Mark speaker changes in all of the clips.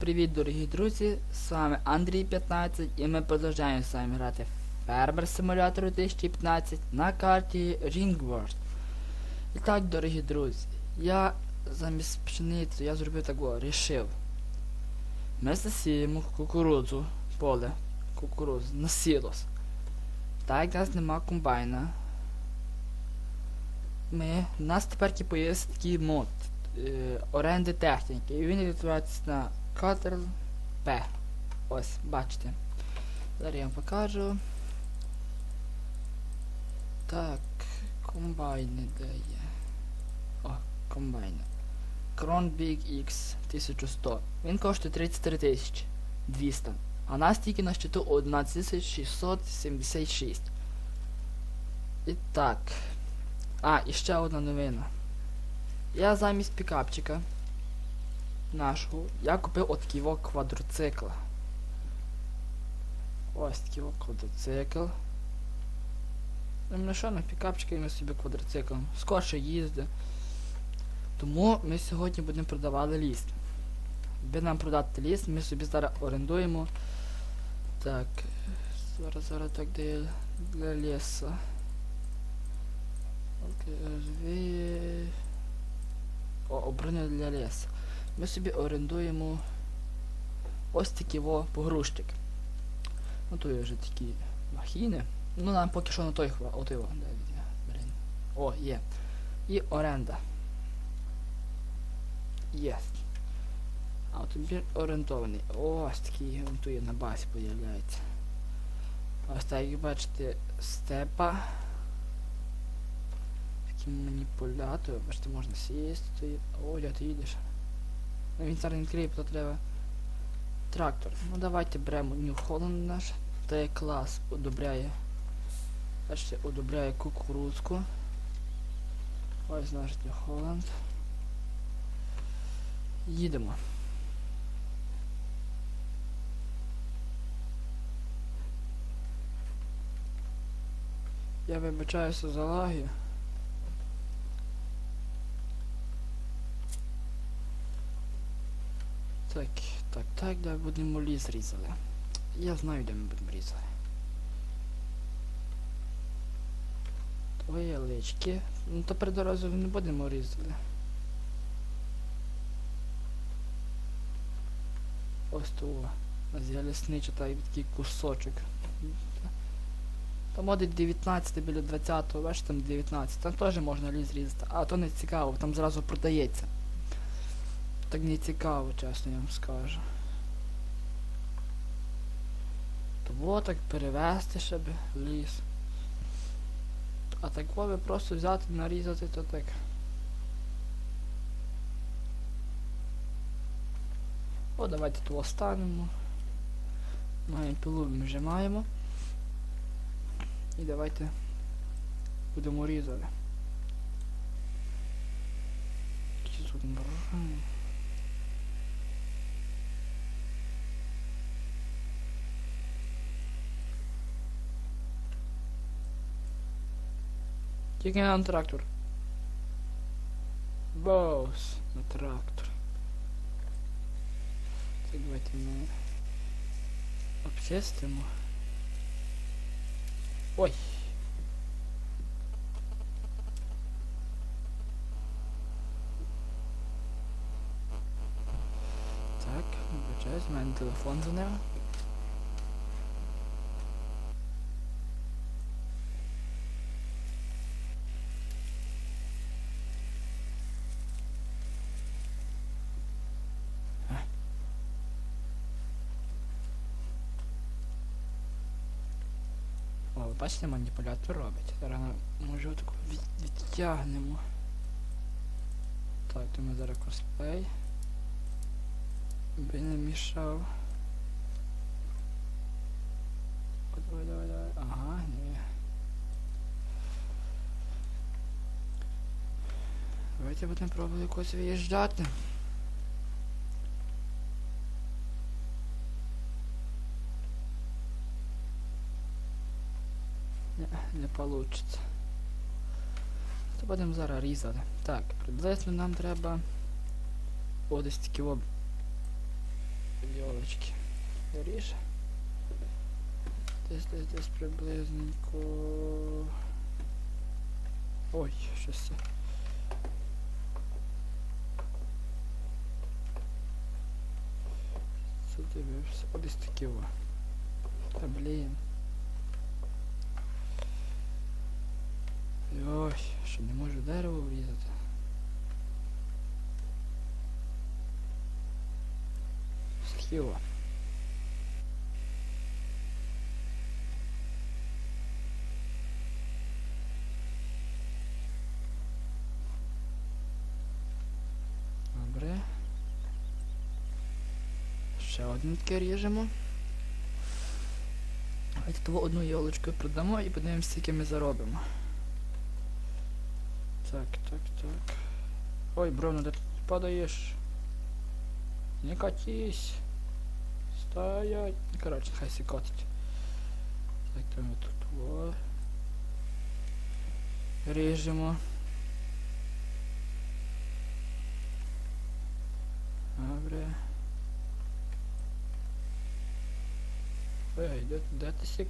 Speaker 1: Привіт, дорогі друзі! З вами Андрій 15 і ми продовжуємо з вами грати в Farmer Simulator 2015 на карті Ringworld. І так, дорогі друзі, я замість пшениці я зробив такого, рішив. Ми засіємо кукурудзу, поле, кукурудзу, на сілос. Так як нас нема комбайна. Ми, у нас тепер типу, є такий мод е, оренди техніки. І він відбувається на Ctrl P. Ось, бачите. Зараз я вам покажу. Так, комбайни де є. О, комбайни. Кron Big X 1100. Він коштує 33 тисячі 200. А нас тільки на щиту 11676. І так. А, і ще одна новина. Я замість пікапчика нашого я купив от такого квадроцикла. Ось от квадроцикл. Ну що на пікапчика і собі квадроциклом. Скорше їздить. Тому ми сьогодні будемо продавати ліс. Аби нам продати ліс, ми собі зараз орендуємо. Так. Зараз зараз так де для лісу. Окей, О, обороня для лісу. Ми собі орендуємо ось такі во погрузчик. Ну то є вже такі махіни. Ну нам поки що на той хва. От його. Блін. О, є. І оренда. Є. А от орієнтований. Ось такий тут є на базі появляється. Ось так, як бачите, степа. Такий маніпулятор, бачите, можна сісти. О, я ти їдеш. Він не відкриє, то треба трактор. Ну давайте беремо New Holland наш. Та клас одобряє. Бачите, одобряє кукурузку. Ось наш New Holland. Їдемо. Я вибачаюся за лаги. Так, так, так, де будемо ліс різали. Я знаю, де ми будемо різати. Твої лички. Ну то при дорозі не будемо різати. Ось того. Я лісничий та такий кусочок. Там один 19 біля 20, бачиш там 19, там теж можна ліс різати. А то не цікаво, там зразу продається. Так не цікаво, чесно я вам скажу. Того так перевезти щоб ліс. А так ви просто взяти, нарізати, то так. О, давайте того станемо. Маємо ми вже маємо. І давайте будемо різати. Чи тут Тільки на трактор. Боус на трактор. Так давайте ми обчистимо. Ой. Так, вибачаюсь, в мене телефон дзвонив. Бачите, маніпулятор робить. Зараз може таку від, відтягнемо. Так, то ми зараз косплей. Би не мішав. Давай, давай, давай. Ага, ні. Давайте будемо пробувати якось виїжджати. Не, не получится. То будемо зараз різати. Так, приблизно нам треба О, десь такі об йолочки. Ріж. Десь десь десь приблизненько. Ой, щось. це. Задивився. О, десь такі о. Та блін. Ой, що не можу дерево врізати. Схило. Добре. Ще один таке ріжемо. Давайте того одну йолочку продамо і подивимося, скільки ми заробимо. Так, так, так. Ой, Броно, де ти падаєш? Не катись. Стоять. Коротше, хай сі котить. Так, то ми тут о. Ріжемо. Добре. Ой, де, де ти сі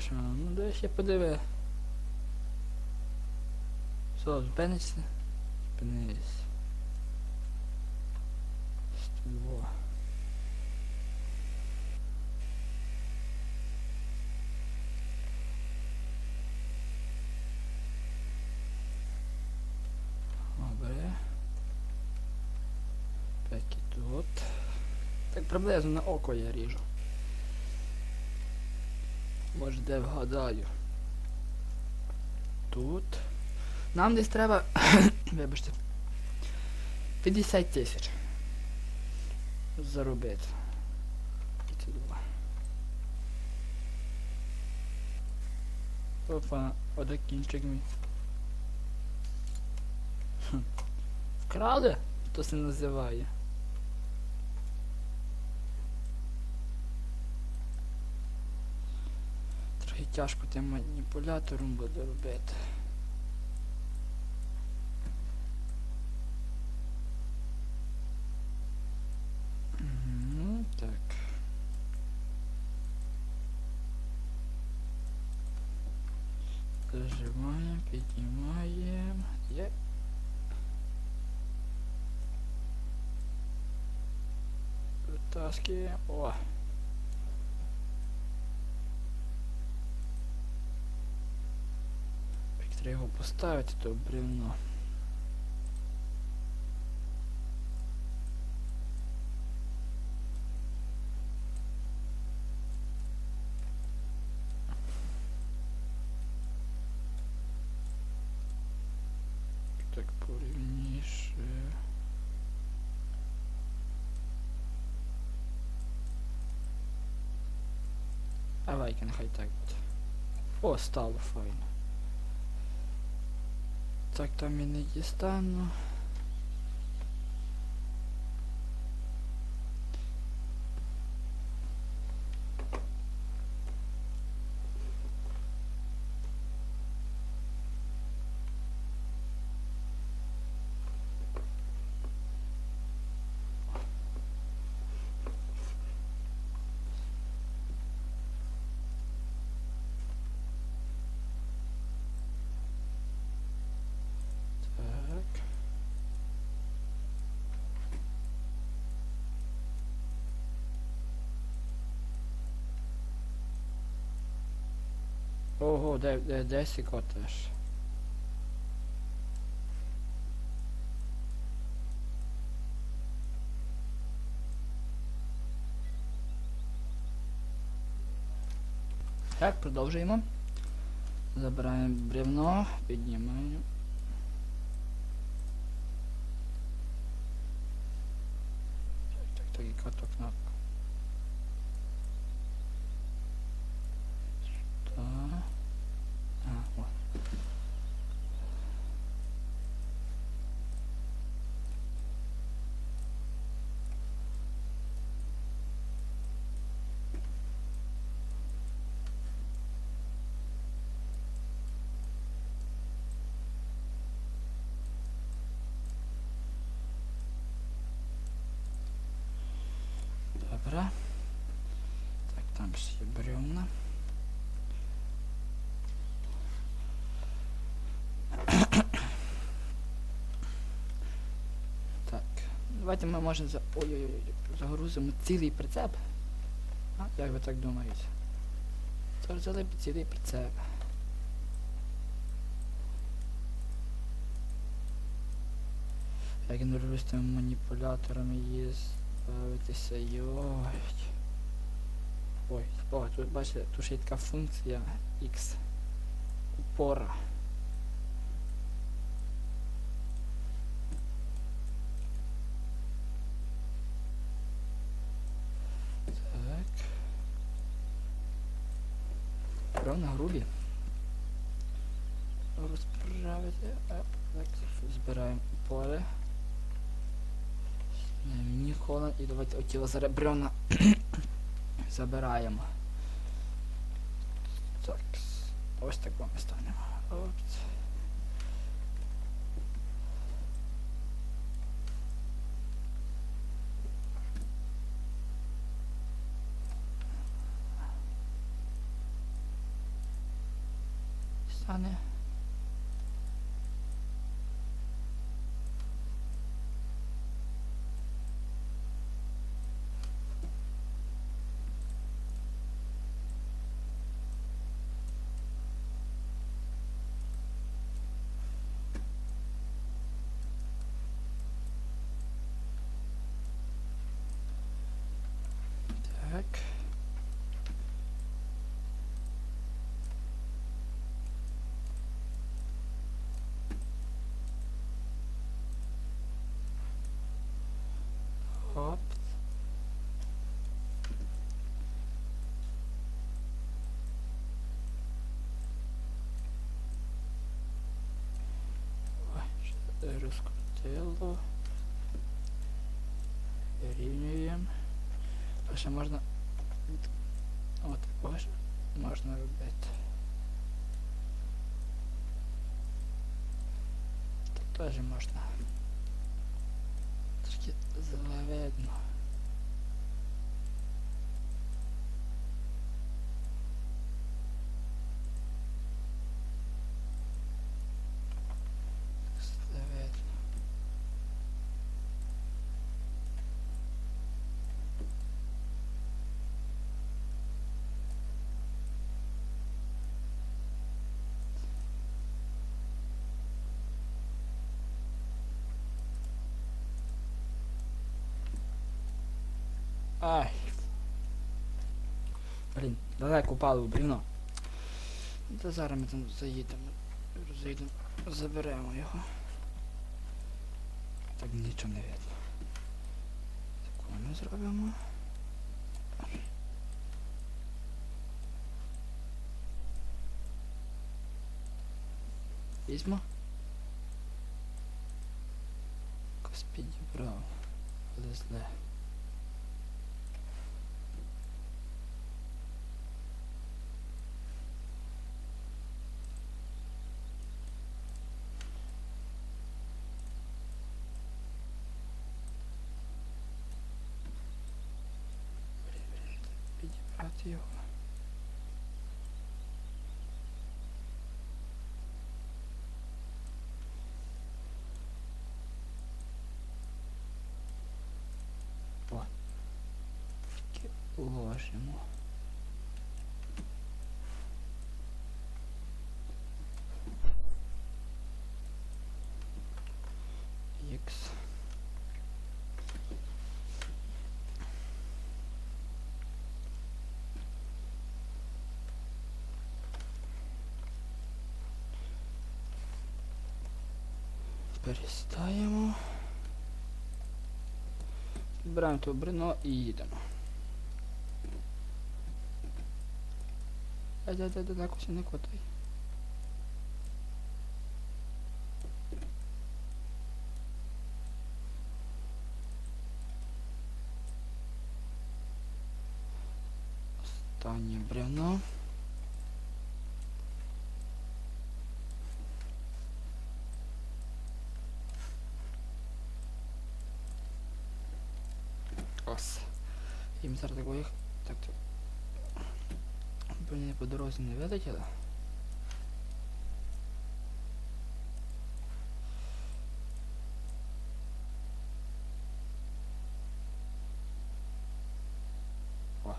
Speaker 1: що? Ну дай ще подиви. Що, зупинишся? Зупинись. Ство. Добре. Так і тут. Так приблизно на око я ріжу. Може де вгадаю. Тут. Нам десь треба. Вибачте. 50 тисяч. Заробити. Опа, оде кінчик мій. Вкрали? То це називає. Трохи тяжко тим маніпулятором буде робити. Мгм, Так. О! Треба його поставити, бревно. Так порівніше. Давай-ка нехай так. О, стало файно. Так там і не дістану. Ого, де, де, де сіко теж. Так, продовжуємо. Забираємо бревно, піднімаємо. Так, так, так, яка то кнопка? Що? А, о. Добре. Так, там є бревна. Так, давайте ми можемо за... Ой-ой-ой, загрузимо цілий прицеп. А, як ви так думаєте? Загрузили б цілий прицеп. Як люблю з маніпуляторами її ставитися, йой. Ой, о, тут бачите, тут ще є така функція X. Упора. Так. Прямо на грубі. Розправити. А, так, збираємо поле. Мені холод і давайте оті заребрена забираємо. Так. Ось так вам станемо. Так. Оп. Ой, що розкрутило. Рівнюємо. Ще можна від... От, ось можна робити. Тут теж можна. Трошки зле Ай. Блін, далеко упало в брівно. Та зараз ми там заїдемо. Заїдемо, заберемо його. Так нічого не видно. Таку ми зробимо. Візьмо. Якось підібрав. Але зле. Підібрати його. О. Тільки Перестаємо. Збираємо то брино і їдемо. Ай, дай, дай, дай, дай, не котай. Останнє бревно. Ось. Їм зараз так виїх... Так, так. Блін, по дорозі не вилетіли. О.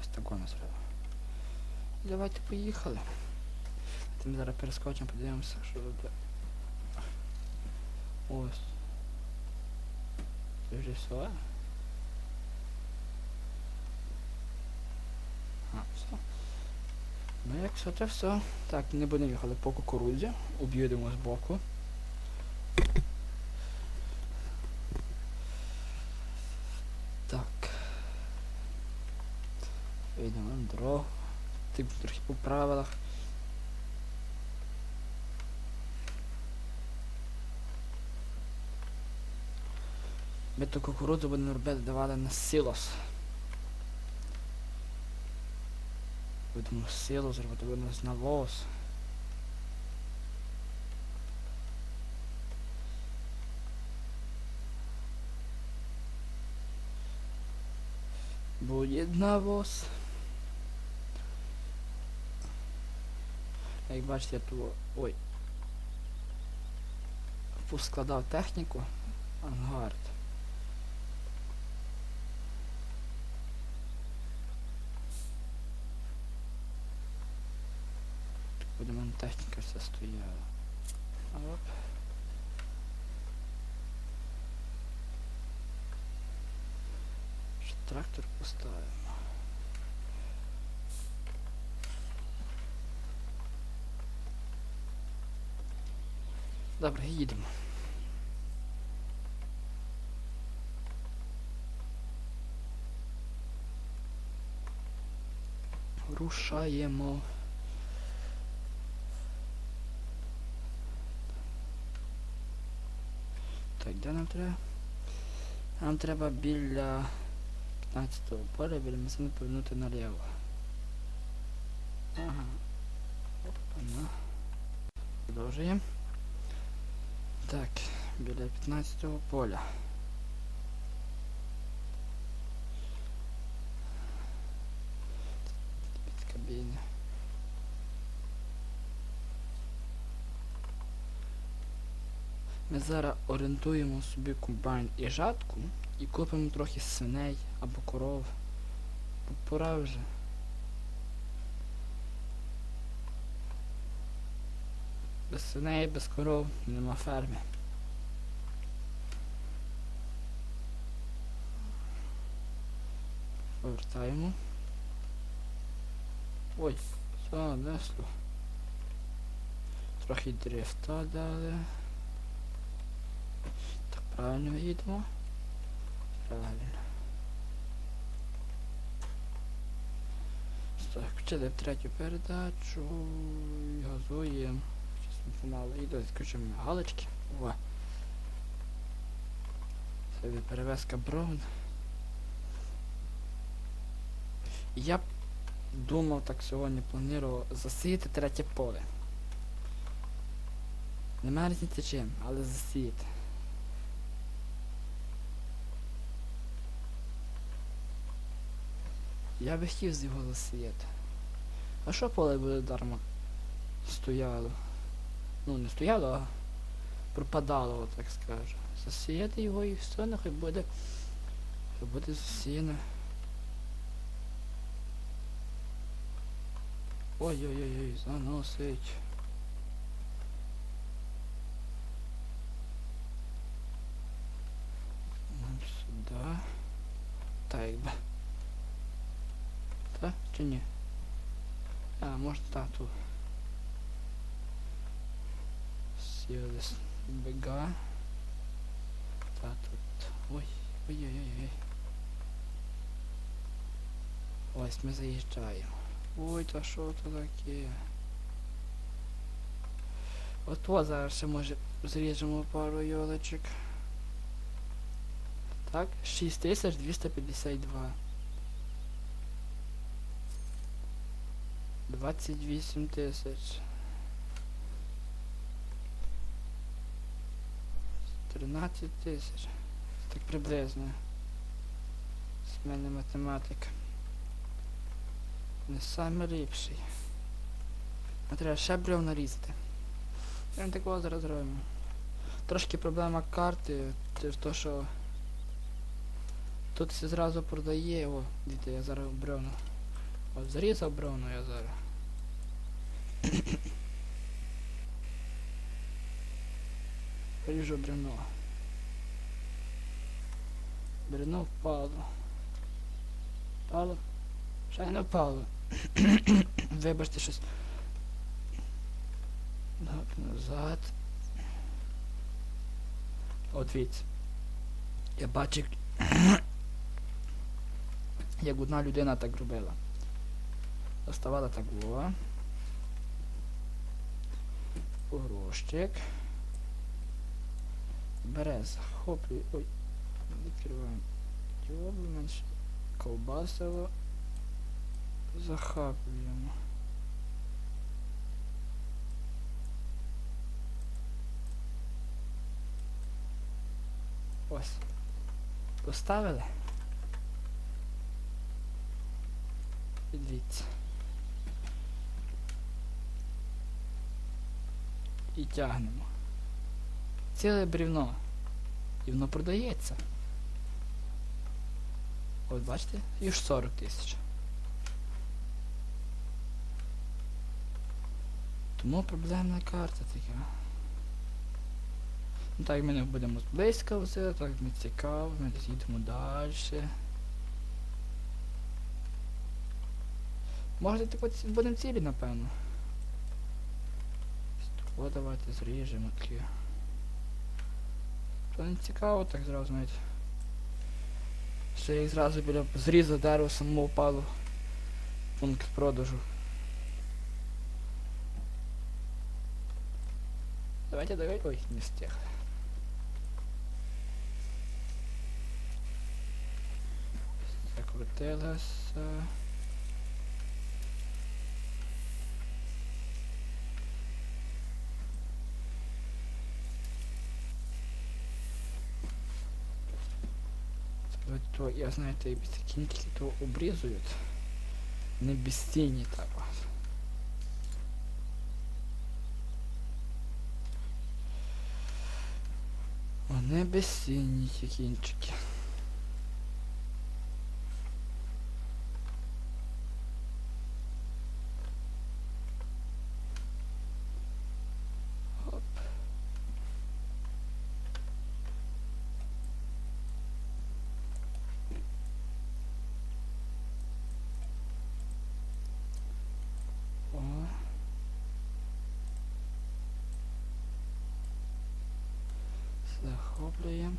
Speaker 1: Ось так у нас треба. Давайте поїхали. Тим зараз перескочимо, подивимося, що тут. Ось. Це вже все. Якщо це все. Так, не будемо їхати по кукурудзі. Об'їдемо з боку. Так. Вийдемо на дорогу. Типу трохи по правилах. Ми ту кукурудзу будемо робити давати на силос. Будемо силос зробити, будемо з навоз. Буде навоз. Як бачите, я тут... Ой. Поскладав техніку. Ангард. В мене вся стояла. Оп. Ще трактор поставимо. Добре, їдемо. Рушаємо. Так, де нам треба? Нам треба біля 15-го поля, біля машини повернути наліво. Ага. Опа, ну. Продовжуємо. Так, біля 15-го поля. Зараз орієнтуємо собі комбайн і жатку і купимо трохи свиней або коров. Пора вже. Без свиней, без коров нема ферми. Повертаємо. Ой, занесло. Трохи дрифта дали. Так, правильно їдемо. Правильно. Включили в третю передачу. і Газуємо. Щось ми помало їду, відключимо галочки. О. Це перевезка Браун. Я б думав так сьогодні планував засіяти третє поле. Немає різниці чим, але засіяти. Я би хотів з його засіяти. А що поле буде дарма? Стояло. Ну не стояло, а пропадало, так скажу. Засіяти його і все, нехай буде. Хай буде засіяно. Ой-ой-ой, заносить. Сюди. Так якби. Чи ні? А, може та тут. Сіли бега. Та тут. Ой, ой-ой-ой-ой. Ось ми заїжджаємо. Ой, та що то таке? От о, зараз ще може зріжемо пару йолочок. Так, 6252. 28 тисяч. 13 тисяч. Так приблизно. в мене математика. Не саме ліпший. А треба ще брев нарізати. Прям такого зараз зробимо. Трошки проблема карти, то, що тут все зразу продає, о, діти, я зараз бревно. От зарізав бревно я зараз. Ріжу бревно. Бревно впало. Впало? Ще не впало. Вибачте щось. Так, назад. От дивіться. Я бачив, як одна людина так робила. Доставала так во. Горощик. Бере, захоплює. Ой, відкриваємо. Його менше. Ковбасово. Захоплюємо. Ось. Поставили. І дивіться. І тягнемо. Ціле брівно. І воно продається. От бачите? І ж 40 тисяч. Тому проблемна карта така. Ну так ми не будемо зблизька все, так ми цікаво, ми їдемо далі. Може типу будемо цілі, напевно. О, давайте зріжемо такі. То не цікаво, так зразу навіть. Ще їх зразу біля зріза дерева самого впало. Пункт продажу. Давайте, давайте. Ой, не встиг. Закрутилося. От То, я знаєте, без кінтики то обрізують. Не безцінні так от. Вони безцінні ті кінчики. Оп. О. Захоплюємо.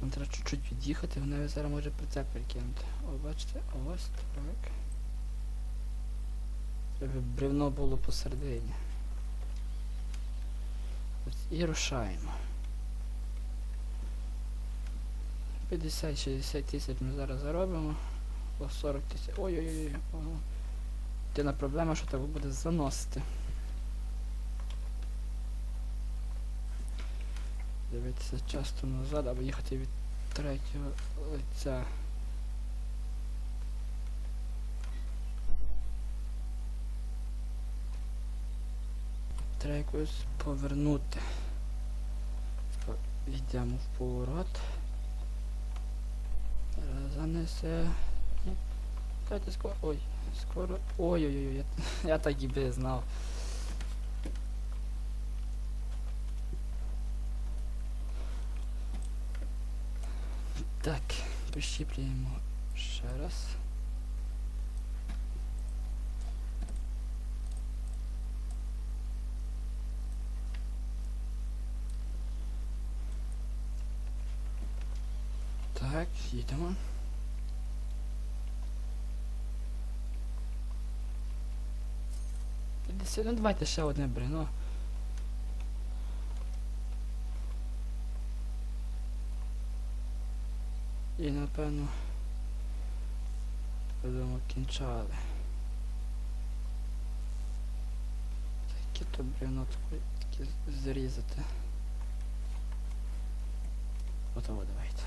Speaker 1: Нам треба чуть-чуть від'їхати, вона зараз може прицеп перекинути. О, бачите, ось так. Треба бревно було посередині. Ось і рушаємо. 50-60 тисяч ми зараз заробимо. О 40 тисяч. Ой-ой-ой. ого. Єдина проблема, що треба буде заносити. Дивитися часто назад, або їхати від третього лиця. Треба якось повернути. По- Йдемо в поворот. Зараз занесе. Ні. Дайте скоро. Ой, скоро. Ой-ой-ой, я, я так і би знав. Так, прищіплюємо ще раз. Так, їдемо. Десять, ну давайте ще одне бревно. І напевно будемо кінчали. Таке то бревно таке зрізати. Готово, давайте.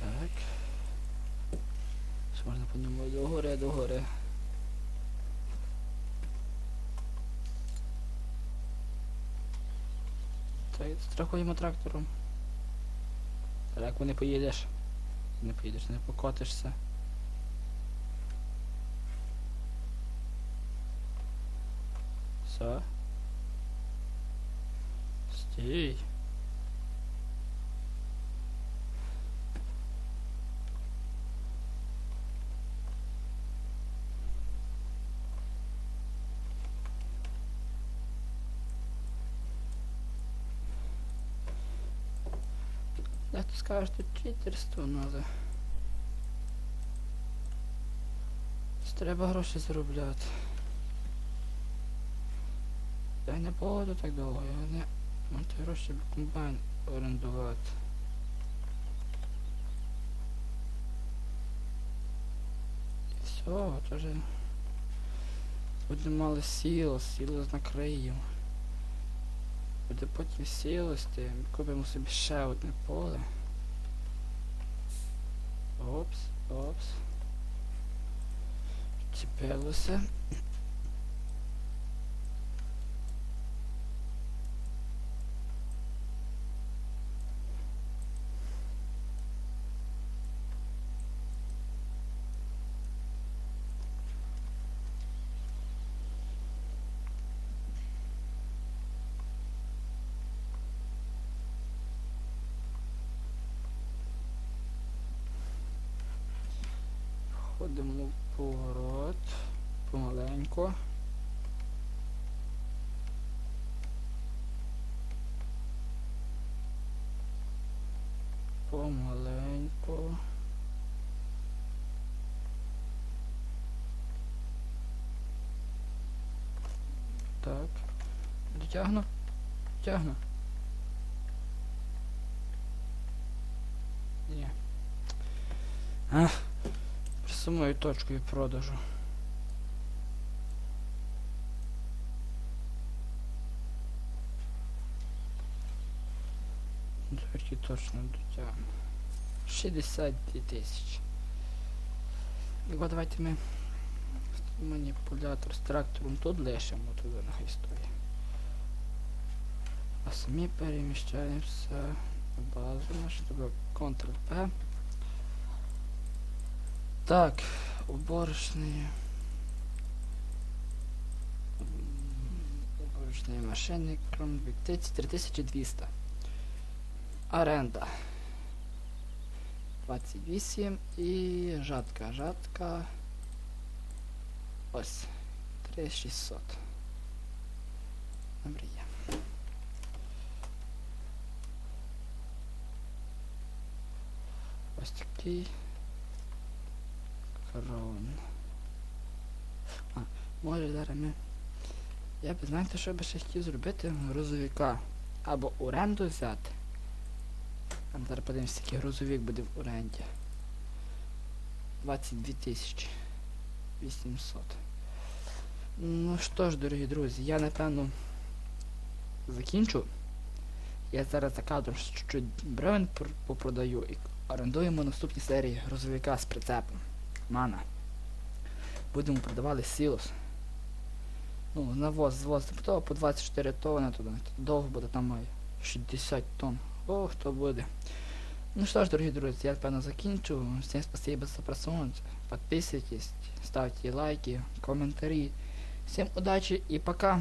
Speaker 1: Так. Що можна по догори. Так, страхуємо трактором. Далеко не поїдеш. Не поїдеш, не покотишся. Все. Стій. Як ти скажеш, тут читерство надо. Треба гроші заробляти. Я не буду так довго, я не можу гроші комбайн орендувати. І все, то вже буде мало сіло, сіло накриємо. Буде потім сілості, купимо собі ще одне поле. Опс, опс. Чіпилося. Ходимо в поворот. Помаленько. Помаленько. Так. Дотягну? Тягну. Ні. А, самою точкою продажу. Тільки точно дотягну. 62 тисячі. І давайте ми маніпулятор з трактором тут лишимо, туди нехай стоїть. А самі переміщаємося на базу тобто Ctrl-P. Так, уборочные. Уборочные машины, кроме 3200. Оренда. 28 і жатка. Жатка. Ось. 3600. Добре є. Ось такий. Крон. А, може зараз ми. Я б знаєте, що би ще хотів зробити грузовика. Або оренду взяти. А зараз подивимося, який грузовик буде в оренді. 22 тисячі. 800. Ну що ж, дорогі друзі, я напевно закінчу. Я зараз за кадром чуть-чуть бревен попродаю і орендуємо наступні серії грузовика з прицепом. Мана. Будемо продавати сілос. Ну, навоз, звоз то по 24 тонни туди. Довго буде там має 60 тонн. О, хто буде. Ну що ж, дорогі друзі, я певно закінчу. Всім спасибо за просмотр. Підписуйтесь, ставте лайки, коментарі. Всім удачі і пока.